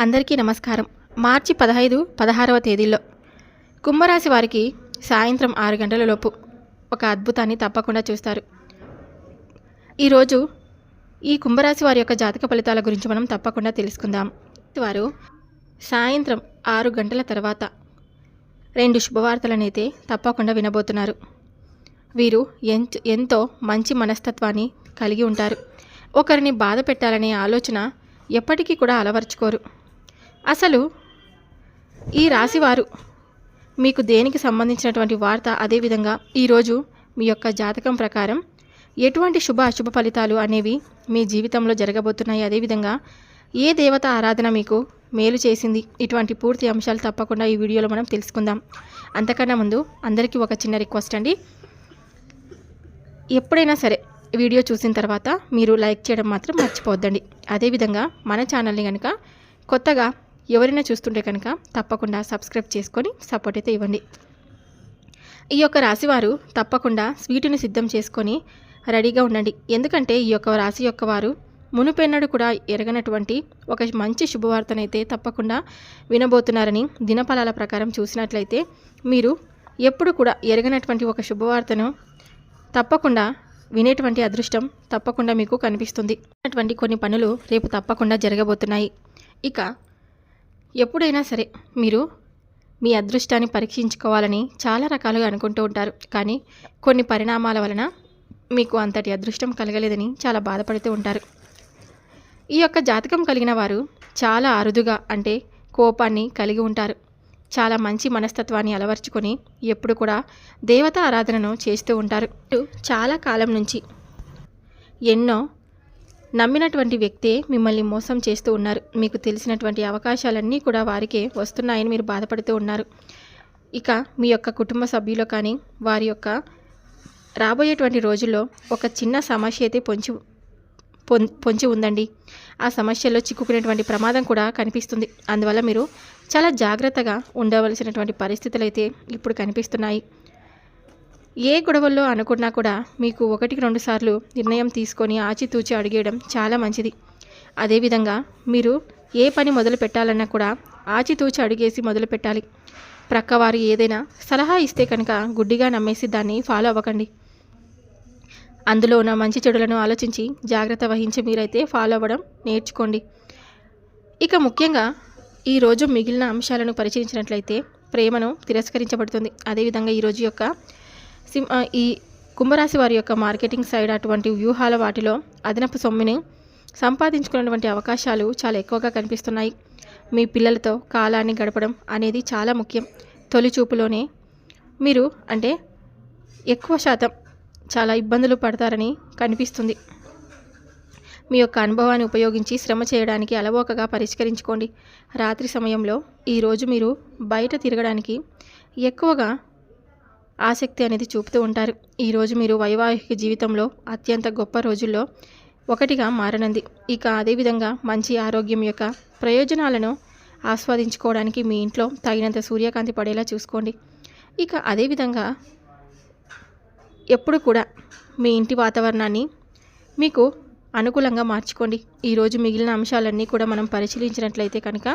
అందరికీ నమస్కారం. మార్చి పదహైదు పదహారవ తేదీల్లో. కుంభరాశి వారికి సాయంత్రం ఆరు గంటల లోపు ఒక అద్భుతాన్ని తప్పకుండా చూస్తారు. ఈరోజు ఈ కుంభరాశి వారి యొక్క జాతక ఫలితాల గురించి మనం తప్పకుండా తెలుసుకుందాం. వారు సాయంత్రం ఆరు గంటల తర్వాత రెండు శుభవార్తలనైతే తప్పకుండా వినబోతున్నారు. వీరు ఎంతో మంచి మనస్తత్వాన్ని కలిగి ఉంటారు. ఒకరిని బాధ పెట్టాలనే ఆలోచన ఎప్పటికీ కూడా అలవర్చుకోరు. అసలు ఈ రాశివారు మీకు దేనికి సంబంధించినటువంటి వార్త అదేవిధంగా ఈరోజు మీ యొక్క జాతకం ప్రకారం ఎటువంటి శుభ అశుభ ఫలితాలు అనేవి మీ జీవితంలో జరగబోతున్నాయి? అదేవిధంగా ఏ దేవత ఆరాధన మీకు మేలు చేసింది? ఇటువంటి పూర్తి అంశాలు తప్పకుండా ఈ వీడియోలో మనం తెలుసుకుందాం. అంతకన్నా ముందు అందరికీ ఒక చిన్న రిక్వెస్ట్ అండి. ఎప్పుడైనా సరే వీడియో చూసిన తర్వాత మీరు లైక్ చేయడం మాత్రం మర్చిపోవద్దండి. అదేవిధంగా మన ఛానల్ని కనుక కొత్తగా ఎవరైనా చూస్తుంటే కనుక తప్పకుండా సబ్స్క్రైబ్ చేసుకొని సపోర్ట్ అయితే ఇవ్వండి. ఈ యొక్క రాశివారు తప్పకుండా స్వీటుని సిద్ధం చేసుకొని రెడీగా ఉండండి. ఎందుకంటే ఈ యొక్క రాశి యొక్క వారు మునుపెన్నడు కూడా ఎరగనటువంటి ఒక మంచి శుభవార్తనైతే తప్పకుండా వినబోతున్నారని దినఫలాల ప్రకారం చూసినట్లయితే మీరు ఎప్పుడు కూడా ఎరగనటువంటి ఒక శుభవార్తను తప్పకుండా వినేటువంటి అదృష్టం తప్పకుండా మీకు కనిపిస్తుంది. అటువంటి కొన్ని పనులు రేపు తప్పకుండా జరగబోతున్నాయి. ఇక ఎప్పుడైనా సరే మీరు మీ అదృష్టాన్ని పరీక్షించుకోవాలని చాలా రకాలుగా అనుకుంటూ ఉంటారు. కానీ కొన్ని పరిణామాల వలన మీకు అంతటి అదృష్టం కలగలేదని చాలా బాధపడుతూ ఉంటారు. ఈ యొక్క జాతకం కలిగిన వారు చాలా అరుదుగా అంటే కోపాన్ని కలిగి ఉంటారు. చాలా మంచి మనస్తత్వాన్ని అలవర్చుకొని ఎప్పుడు కూడా దేవతా ఆరాధనను చేస్తూ ఉంటారు. ఇటు చాలా కాలం నుంచి ఎన్నో నమ్మినటువంటి వ్యక్తే మిమ్మల్ని మోసం చేస్తూ ఉన్నారు. మీకు తెలిసినటువంటి అవకాశాలన్నీ కూడా వారికే వస్తున్నాయని మీరు బాధపడుతూ ఉన్నారు. ఇక మీ యొక్క కుటుంబ సభ్యులు కానీ వారి యొక్క రాబోయేటువంటి రోజుల్లో ఒక చిన్న సమస్య అయితే పొంచి పొం- పొంచి ఉందండి. ఆ సమస్యలో చిక్కుకునేటువంటి ప్రమాదం కూడా కనిపిస్తుంది. అందువల్ల మీరు చాలా జాగ్రత్తగా ఉండవలసినటువంటి పరిస్థితులు అయితే ఇప్పుడు కనిపిస్తున్నాయి. ఏ గొడవల్లో అనుకున్నా కూడా మీకు ఒకటికి రెండు సార్లు నిర్ణయం తీసుకొని ఆచితూచి అడిగేయడం చాలా మంచిది. అదేవిధంగా మీరు ఏ పని మొదలు పెట్టాలన్నా కూడా ఆచితూచి అడిగేసి మొదలు పెట్టాలి. ప్రక్కవారు ఏదైనా సలహా ఇస్తే కనుక గుడ్డిగా నమ్మేసి దాన్ని ఫాలో అవ్వకండి. అందులో ఉన్న మంచి చెడులను ఆలోచించి జాగ్రత్త వహించి మీరైతే ఫాలో అవ్వడం నేర్చుకోండి. ఇక ముఖ్యంగా ఈరోజు మిగిలిన అంశాలను పరిశీలించినట్లయితే ప్రేమను తిరస్కరించబడుతుంది. అదేవిధంగా ఈరోజు యొక్క సిం ఈ కుంభరాశి వారి యొక్క మార్కెటింగ్ సైడ్ అటువంటి వ్యూహాల వాటిలో అదనపు సొమ్మిని సంపాదించుకున్నటువంటి అవకాశాలు చాలా ఎక్కువగా కనిపిస్తున్నాయి. మీ పిల్లలతో కాలాన్ని గడపడం అనేది చాలా ముఖ్యం. తొలి చూపులోనే మీరు అంటే ఎక్కువ శాతం చాలా ఇబ్బందులు పడతారని కనిపిస్తుంది. మీ యొక్క అనుభవాన్ని ఉపయోగించి శ్రమ చేయడానికి అలవోకగా పరిష్కరించుకోండి. రాత్రి సమయంలో ఈరోజు మీరు బయట తిరగడానికి ఎక్కువగా ఆసక్తి అనేది చూపుతూ ఉంటారు. ఈరోజు మీరు వైవాహిక జీవితంలో అత్యంత గొప్ప రోజుల్లో ఒకటిగా మారనుంది. ఇక అదేవిధంగా మంచి ఆరోగ్యం యొక్క ప్రయోజనాలను ఆస్వాదించుకోవడానికి మీ ఇంట్లో తగినంత సూర్యకాంతి పడేలా చూసుకోండి. ఇక అదేవిధంగా ఎప్పుడు కూడా మీ ఇంటి వాతావరణాన్ని మీకు అనుకూలంగా మార్చుకోండి. ఈరోజు మిగిలిన అంశాలన్నీ కూడా మనం పరిశీలించినట్లయితే కనుక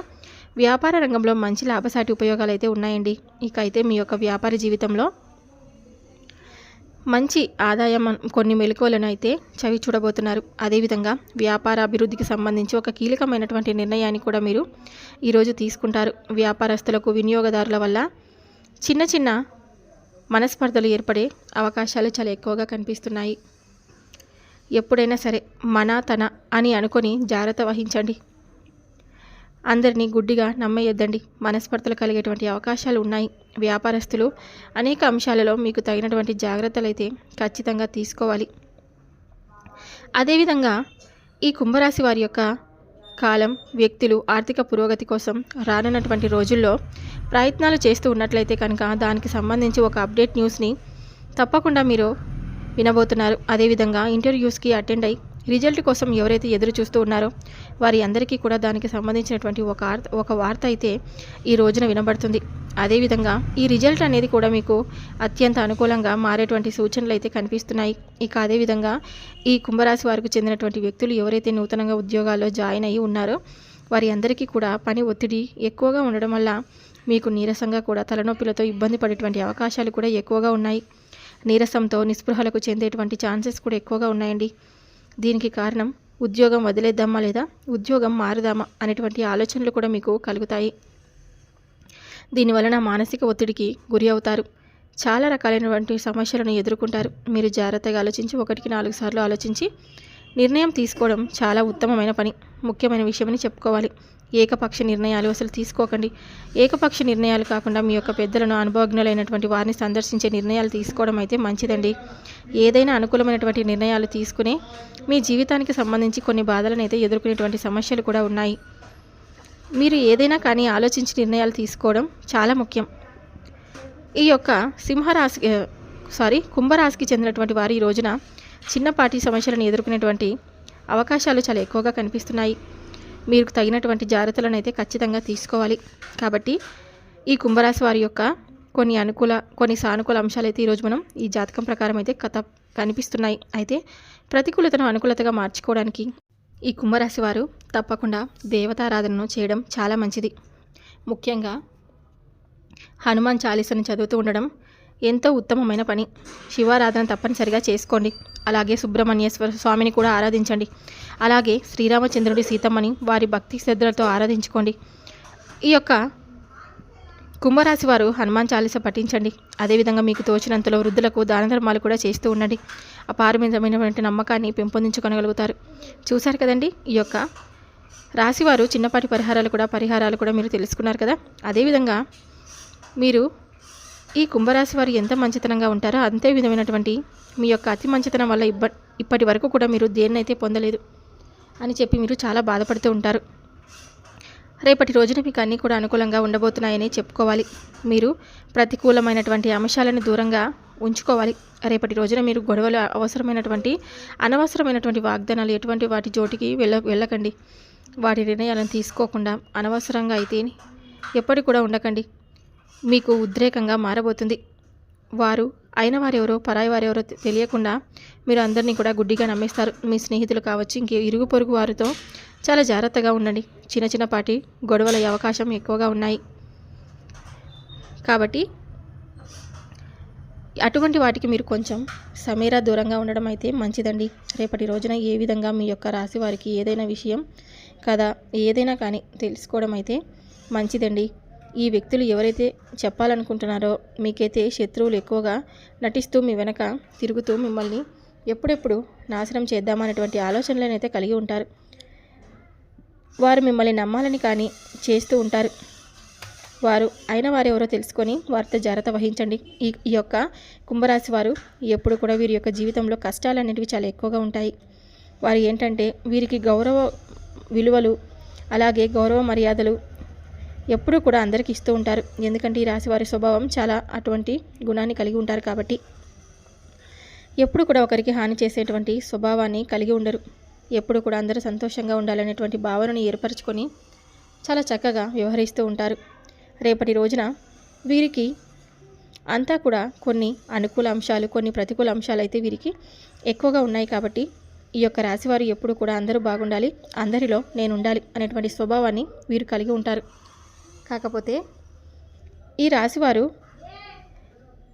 వ్యాపార రంగంలో మంచి లాభసాటి ఉపయోగాలు అయితే ఉన్నాయండి. ఇక అయితే మీ యొక్క వ్యాపార జీవితంలో మంచి ఆదాయం కొన్ని మెలకువలను అయితే చవి చూడబోతున్నారు. అదేవిధంగా వ్యాపార అభివృద్ధికి సంబంధించి ఒక కీలకమైనటువంటి నిర్ణయాన్ని కూడా మీరు ఈరోజు తీసుకుంటారు. వ్యాపారస్తులకు వినియోగదారుల వల్ల చిన్న చిన్న మనస్పర్ధలు ఏర్పడే అవకాశాలు చాలా ఎక్కువగా కనిపిస్తున్నాయి. ఎప్పుడైనా సరే మన తన అని అనుకొని జాగ్రత్త వహించండి. అందరినీ గుడ్డిగా నమ్మేయొద్దండి. మనస్పర్ధలు కలిగేటువంటి అవకాశాలు ఉన్నాయి. వ్యాపారస్తులు అనేక అంశాలలో మీకు తగినటువంటి జాగ్రత్తలు అయితే ఖచ్చితంగా తీసుకోవాలి. అదేవిధంగా ఈ కుంభరాశి వారి యొక్క కాలం వ్యక్తులు ఆర్థిక పురోగతి కోసం రానున్నటువంటి రోజుల్లో ప్రయత్నాలు చేస్తూ ఉన్నట్లయితే కనుక దానికి సంబంధించి ఒక అప్డేట్ న్యూస్ని తప్పకుండా మీరు వినబోతున్నారు. అదేవిధంగా ఇంటర్వ్యూస్కి అటెండ్ అయ్యి రిజల్ట్ కోసం ఎవరైతే ఎదురు చూస్తూ ఉన్నారో వారి అందరికీ కూడా దానికి సంబంధించినటువంటి ఒక ఒక వార్త అయితే ఈ రోజున వినబడుతుంది. అదేవిధంగా ఈ రిజల్ట్ అనేది కూడా మీకు అత్యంత అనుకూలంగా మారేటువంటి సూచనలు అయితే కనిపిస్తున్నాయి. ఇక అదేవిధంగా ఈ కుంభరాశి వారికి చెందినటువంటి వ్యక్తులు ఎవరైతే నూతనంగా ఉద్యోగాల్లో జాయిన్ అయ్యి ఉన్నారో వారి అందరికీ కూడా పని ఒత్తిడి ఎక్కువగా ఉండడం వల్ల మీకు నీరసంగా కూడా తలనొప్పులతో ఇబ్బంది పడేటువంటి అవకాశాలు కూడా ఎక్కువగా ఉన్నాయి. నీరసంతో నిస్పృహలకు చెందేటువంటి ఛాన్సెస్ కూడా ఎక్కువగా ఉన్నాయండి. దీనికి కారణం ఉద్యోగం వదిలేద్దామా లేదా ఉద్యోగం మారుదామా అనేటువంటి ఆలోచనలు కూడా మీకు కలుగుతాయి. దీనివలన మానసిక ఒత్తిడికి గురి అవుతారు. చాలా రకాలైనటువంటి సమస్యలను ఎదుర్కొంటారు. మీరు జాగ్రత్తగా ఆలోచించి ఒకటికి నాలుగు సార్లు ఆలోచించి నిర్ణయం తీసుకోవడం చాలా ఉత్తమమైన పని. ముఖ్యమైన విషయమని చెప్పుకోవాలి. ఏకపక్ష నిర్ణయాలు అసలు తీసుకోకండి. ఏకపక్ష నిర్ణయాలు కాకుండా మీ యొక్క పెద్దలను అనుభవజ్ఞులైనటువంటి వారిని సందర్శించే నిర్ణయాలు తీసుకోవడం అయితే మంచిదండి. ఏదైనా అనుకూలమైనటువంటి నిర్ణయాలు తీసుకుని మీ జీవితానికి సంబంధించి కొన్ని బాధలను అయితే ఎదుర్కొనేటువంటి సమస్యలు కూడా ఉన్నాయి. మీరు ఏదైనా కానీ ఆలోచించి నిర్ణయాలు తీసుకోవడం చాలా ముఖ్యం. ఈ యొక్క సింహరాశి సారీ కుంభరాశికి చెందినటువంటి వారు ఈ రోజున చిన్నపాటి సమస్యలను ఎదుర్కొనేటువంటి అవకాశాలు చాలా ఎక్కువగా కనిపిస్తున్నాయి. మీరు తగినటువంటి జాగ్రత్తలను అయితే ఖచ్చితంగా తీసుకోవాలి. కాబట్టి ఈ కుంభరాశి వారి యొక్క కొన్ని అనుకూల కొన్ని సానుకూల అంశాలు అయితే ఈరోజు మనం ఈ జాతకం ప్రకారం అయితే కథ కనిపిస్తున్నాయి. అయితే ప్రతికూలతను అనుకూలతగా మార్చుకోవడానికి ఈ కుంభరాశి వారు తప్పకుండా దేవతారాధనను చేయడం చాలా మంచిది. ముఖ్యంగా హనుమాన్ చాలీసాను చదువుతూ ఉండడం ఎంతో ఉత్తమమైన పని. శివారాధన తప్పనిసరిగా చేసుకోండి. అలాగే సుబ్రహ్మణ్యేశ్వర స్వామిని కూడా ఆరాధించండి. అలాగే శ్రీరామచంద్రుడి సీతమ్మని వారి భక్తి శ్రద్ధలతో ఆరాధించుకోండి. ఈ యొక్క కుంభరాశి వారు హనుమాన్ చాలీస పఠించండి. అదేవిధంగా మీకు తోచినంతలో వృద్ధులకు దాన ధర్మాలు కూడా చేస్తూ ఉండండి. అపారమైనటువంటి నమ్మకాన్ని పెంపొందించుకోగలుగుతారు చూశారు కదండి? ఈ యొక్క రాశివారు చిన్నపాటి పరిహారాలు కూడా పరిహారాలు కూడా మీరు తెలుసుకున్నారు కదా? అదేవిధంగా మీరు ఈ కుంభరాశి వారు ఎంత మంచితనంగా ఉంటారో అంతే విధమైనటువంటి మీ యొక్క అతి మంచితనం వల్ల ఇబ్బ ఇప్పటి వరకు కూడా మీరు దేన్నైతే పొందలేదు అని చెప్పి మీరు చాలా బాధపడుతూ ఉంటారు. రేపటి రోజున మీకు అన్నీ కూడా అనుకూలంగా ఉండబోతున్నాయని చెప్పుకోవాలి. మీరు ప్రతికూలమైనటువంటి అంశాలను దూరంగా ఉంచుకోవాలి. రేపటి రోజున మీరు గొడవలు అవసరమైనటువంటి అనవసరమైనటువంటి వాగ్దానాలు ఎటువంటి వాటి జోటికి వెళ్ళ వెళ్ళకండి. వాటి నిర్ణయాలను తీసుకోకుండా అనవసరంగా అయితే ఎప్పటికి కూడా ఉండకండి. మీకు ఉద్రేకంగా మారబోతుంది. వారు అయిన వారెవరో పరాయి వారెవరో తెలియకుండా మీరు అందరినీ కూడా గుడ్డిగా నమ్మేస్తారు. మీ స్నేహితులు కావచ్చు ఇంకే ఇరుగు పొరుగు వారితో చాలా జాగ్రత్తగా ఉండండి. చిన్న చిన్నపాటి గొడవల అవకాశం ఎక్కువగా ఉన్నాయి. కాబట్టి అటువంటి వాటికి మీరు కొంచెం సమీరా దూరంగా ఉండడం అయితే మంచిదండి. రేపటి రోజున ఏ విధంగా మీ యొక్క రాశి వారికి ఏదైనా విషయం కదా ఏదైనా కానీ తెలుసుకోవడం అయితే మంచిదండి. ఈ వ్యక్తులు ఎవరైతే చెప్పాలనుకుంటున్నారో మీకైతే శత్రువులు ఎక్కువగా నటిస్తూ మీ వెనక తిరుగుతూ మిమ్మల్ని ఎప్పుడెప్పుడు నాశనం చేద్దామనేటువంటి ఆలోచనలనైతే కలిగి ఉంటారు. వారు మిమ్మల్ని నమ్మాలని కానీ చేస్తూ ఉంటారు. వారు అయిన వారు ఎవరో తెలుసుకొని వారితో జాగ్రత్త వహించండి. ఈ ఈ యొక్క కుంభరాశి వారు ఎప్పుడు కూడా వీరి యొక్క జీవితంలో కష్టాలు అనేటివి చాలా ఎక్కువగా ఉంటాయి. వారు ఏంటంటే వీరికి గౌరవ విలువలు అలాగే గౌరవ మర్యాదలు ఎప్పుడూ కూడా అందరికీ ఇస్తూ ఉంటారు. ఎందుకంటే ఈ రాశి వారి స్వభావం చాలా అటువంటి గుణాన్ని కలిగి ఉంటారు కాబట్టి ఎప్పుడు కూడా ఒకరికి హాని చేసేటువంటి స్వభావాన్ని కలిగి ఉండరు. ఎప్పుడు కూడా అందరూ సంతోషంగా ఉండాలనేటువంటి భావనను ఏర్పరచుకొని చాలా చక్కగా వ్యవహరిస్తూ ఉంటారు. రేపటి రోజున వీరికి అంతా కూడా కొన్ని అనుకూల అంశాలు కొన్ని ప్రతికూల అంశాలు అయితే వీరికి ఎక్కువగా ఉన్నాయి కాబట్టి ఈ యొక్క రాశివారు ఎప్పుడు కూడా అందరూ బాగుండాలి అందరిలో నేను ఉండాలి అనేటువంటి స్వభావాన్ని వీరు కలిగి ఉంటారు. కాకపోతే ఈ రాశివారు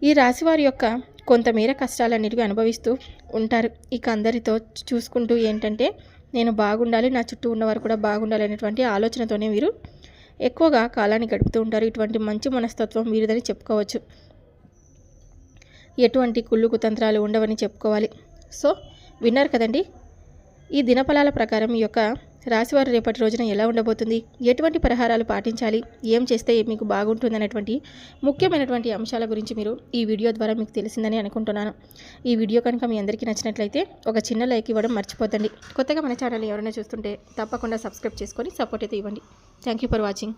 ఈ రాశివారి యొక్క కొంతమేర కష్టాలన్నిటివి అనుభవిస్తూ ఉంటారు. ఇక అందరితో చూసుకుంటూ ఏంటంటే నేను బాగుండాలి నా చుట్టూ ఉన్నవారు కూడా బాగుండాలి అనేటువంటి ఆలోచనతోనే వీరు ఎక్కువగా కాలాన్ని గడుపుతూ ఉంటారు. ఇటువంటి మంచి మనస్తత్వం వీరిదని చెప్పుకోవచ్చు. ఎటువంటి కుళ్ళు కుతంత్రాలు ఉండవని చెప్పుకోవాలి. సో విన్నారు కదండి? ఈ దినఫలాల ప్రకారం ఈ యొక్క రాశివారు రేపటి రోజున ఎలా ఉండబోతుంది? ఎటువంటి పరిహారాలు పాటించాలి? ఏం చేస్తే మీకు బాగుంటుంది అనేటువంటి ముఖ్యమైనటువంటి అంశాల గురించి మీరు ఈ వీడియో ద్వారా మీకు తెలిసిందని అనుకుంటున్నాను. ఈ వీడియో కనుక మీ అందరికీ నచ్చినట్లయితే ఒక చిన్న లైక్ ఇవ్వడం మర్చిపోతండి కొత్తగా మన ఛానల్ ఎవరైనా చూస్తుంటే తప్పకుండా సబ్స్క్రైబ్ చేసుకొని సపోర్ట్ అయితే ఇవ్వండి. Thank you for watching.